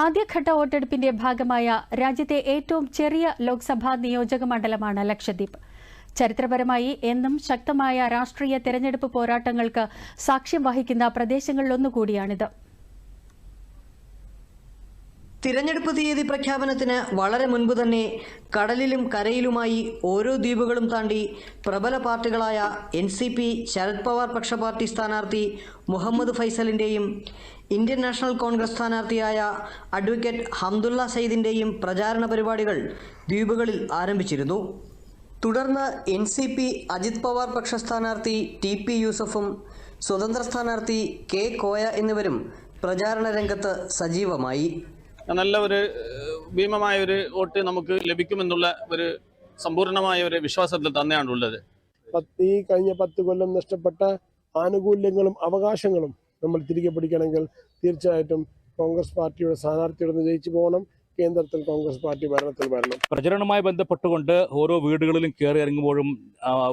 ആദ്യഘട്ട വോട്ടെടുപ്പിന്റെ ഭാഗമായ രാജ്യത്തെ ഏറ്റവും ചെറിയ ലോക്സഭാ നിയോജക മണ്ഡലമാണ് ലക്ഷദ്വീപ്. ചരിത്രപരമായി എന്നും ശക്തമായ രാഷ്ട്രീയ തെരഞ്ഞെടുപ്പ് പോരാട്ടങ്ങൾക്ക് സാക്ഷ്യം വഹിക്കുന്ന പ്രദേശങ്ങളിലൊന്നുകൂടിയാണിത്. തിരഞ്ഞെടുപ്പ് തീയതി പ്രഖ്യാപനത്തിന് വളരെ മുൻപ് തന്നെ കടലിലും കരയിലുമായി ഓരോ ദ്വീപുകളും താണ്ടി പ്രബല പാർട്ടികളായ N C P Sharad Pawar പക്ഷ പാർട്ടി സ്ഥാനാർത്ഥി മുഹമ്മദ് ഫൈസലിന്റെയും ഇന്ത്യൻ നാഷണൽ കോൺഗ്രസ് സ്ഥാനാർത്ഥിയായ അഡ്വക്കേറ്റ് ഹംദുല്ല സയ്യിദിന്റെയും പ്രചാരണ പരിപാടികൾ ദ്വീപുകളിൽ ആരംഭിച്ചിരുന്നു. തുടർന്ന് N C P Ajit Pawar പക്ഷ സ്ഥാനാർത്ഥി ടി പി യൂസഫും സ്വതന്ത്ര സ്ഥാനാർത്ഥി കെ കോയ എന്നിവരും പ്രചാരണ രംഗത്ത് സജീവമായി. നല്ല ഒരു ഭീമമായ ഒരു വോട്ട് നമുക്ക് ലഭിക്കുമെന്നുള്ള ഒരു സമ്പൂർണമായ ഒരു വിശ്വാസത്തിൽ തന്നെയാണ് ഉള്ളത്. പത്ത് ഈ കഴിഞ്ഞ പത്ത് കൊല്ലം നഷ്ടപ്പെട്ട ആനുകൂല്യങ്ങളും അവകാശങ്ങളും നമ്മൾ തിരികെ പിടിക്കണമെങ്കിൽ തീർച്ചയായിട്ടും കോൺഗ്രസ് പാർട്ടിയുടെ സ്ഥാനാർത്ഥിയോടൊന്ന് ജയിച്ചു പോകണം. കേന്ദ്രത്തിൽ കോൺഗ്രസ് പാർട്ടി ഭരണത്തിൽ വരണം. പ്രചരണവുമായി ബന്ധപ്പെട്ടുകൊണ്ട് ഓരോ വീടുകളിലും കയറി ഇറങ്ങുമ്പോഴും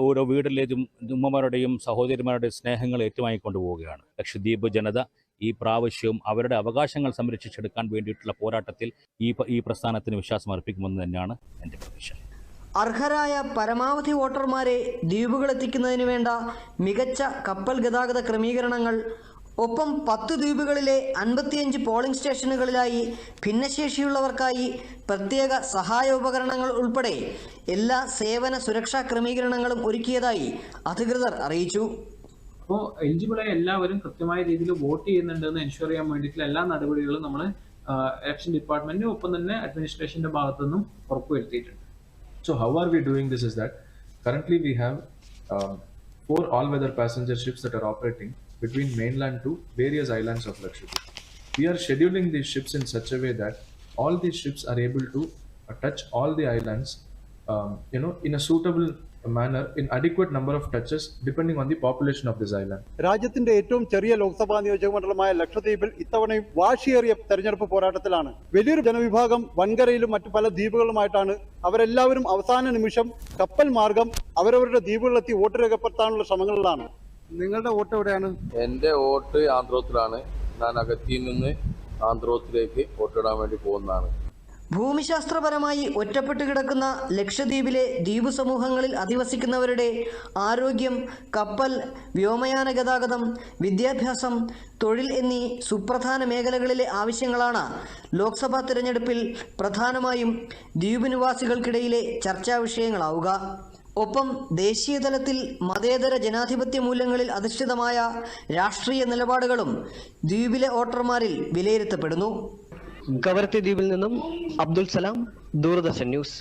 ഓരോ വീടിലേതും ഉമ്മമാരുടെയും സഹോദരിമാരുടെയും സ്നേഹങ്ങൾ ഏറ്റുവാങ്ങിക്കൊണ്ടു പോവുകയാണ് ലക്ഷദ്വീപ് ജനത ഈ പ്രാവശ്യവും അവരുടെ അവകാശങ്ങൾ സംരക്ഷിച്ചെടുക്കാൻ വേണ്ടിയിട്ടുള്ള പോരാട്ടത്തിൽ ഈ ഈ പ്രസ്ഥാനത്തിന് വിശ്വാസം അർപ്പിക്കുമെന്ന് തന്നെയാണ് എന്റെ പ്രതീക്ഷ. അർഹരായ പരമാവധി വോട്ടർമാരെ ദ്വീപുകളെത്തിക്കുന്നതിന് വേണ്ട മികച്ച കപ്പൽ ഗതാഗത ക്രമീകരണങ്ങൾ ഒപ്പം പത്ത് ദ്വീപുകളിലെ അൻപത്തിയഞ്ച് പോളിംഗ് സ്റ്റേഷനുകളിലായി ഭിന്നശേഷിയുള്ളവർക്കായി പ്രത്യേക സഹായ ഉപകരണങ്ങൾ ഉൾപ്പെടെ എല്ലാ സേവന സുരക്ഷാ ക്രമീകരണങ്ങളും ഒരുക്കിയതായി അധികൃതർ അറിയിച്ചു. അപ്പോൾ എലിജിബിളായ എല്ലാവരും കൃത്യമായ രീതിയിൽ വോട്ട് ചെയ്യുന്നുണ്ടെന്ന് എൻഷുർ ചെയ്യാൻ വേണ്ടിയിട്ടുള്ള എല്ലാ നടപടികളും നമ്മൾ ഇലക്ഷൻ ഡിപ്പാർട്ട്മെന്റിനും ഒപ്പം തന്നെ അഡ്മിനിസ്ട്രേഷന്റെ ഭാഗത്തു നിന്നും ഉറപ്പുവരുത്തിയിട്ടുണ്ട് So how are we doing this is that currently we have um, four all-weather passenger ships that are operating between mainland to various islands of Lakshadweep. We are scheduling these ships in such a way that all these ships are able to uh, touch all the islands, um, you know, in a suitable manner, in adequate number of touches, depending on the population of this island. രാജ്യത്തിന്റെ ഏറ്റവും ചെറിയ ലോക്സഭാ നിയോജക മണ്ഡലമായ ലക്ഷദ്വീപിൽ ഇത്തവണയും വാശിയേറിയ തെരഞ്ഞെടുപ്പ് പോരാട്ടത്തിലാണ്. വലിയൊരു ജനവിഭാഗം വൻകരയിലും മറ്റു പല ദ്വീപുകളുമായിട്ടാണ് അവരെല്ലാവരും അവസാന നിമിഷം കപ്പൽ മാർഗം അവരവരുടെ ദ്വീപുകളിലെത്തി വോട്ട് രേഖപ്പെടുത്താനുള്ള ശ്രമങ്ങളിലാണ്. നിങ്ങളുടെ വോട്ട് എവിടെയാണ്? എന്റെ വോട്ട് ആന്ധ്രോത്തിലാണ്. ഞാൻ അകത്തിയിൽ നിന്ന് ആന്ധ്രോത്തിലേക്ക് വോട്ടിടാൻ വേണ്ടി പോകുന്നതാണ്. ഭൂമിശാസ്ത്രപരമായി ഒറ്റപ്പെട്ട് കിടക്കുന്ന ലക്ഷദ്വീപിലെ ദ്വീപ് സമൂഹങ്ങളിൽ അധിവസിക്കുന്നവരുടെ ആരോഗ്യം കപ്പൽ വ്യോമയാന ഗതാഗതം വിദ്യാഭ്യാസം തൊഴിൽ എന്നീ സുപ്രധാന മേഖലകളിലെ ആവശ്യങ്ങളാണ് ലോക്സഭാ തിരഞ്ഞെടുപ്പിൽ പ്രധാനമായും ദ്വീപ് നിവാസികൾക്കിടയിലെ ചർച്ചാ വിഷയങ്ങളാവുക. ഒപ്പം ദേശീയതലത്തിൽ മതേതര ജനാധിപത്യ മൂല്യങ്ങളിൽ അധിഷ്ഠിതമായ രാഷ്ട്രീയ നിലപാടുകളും ദ്വീപിലെ വോട്ടർമാരിൽ വിലയിരുത്തപ്പെടുന്നു. കവരത്തി ദ്വീപിൽ നിന്നും അബ്ദുൽ സലാം ദൂരദർശൻ ന്യൂസ്.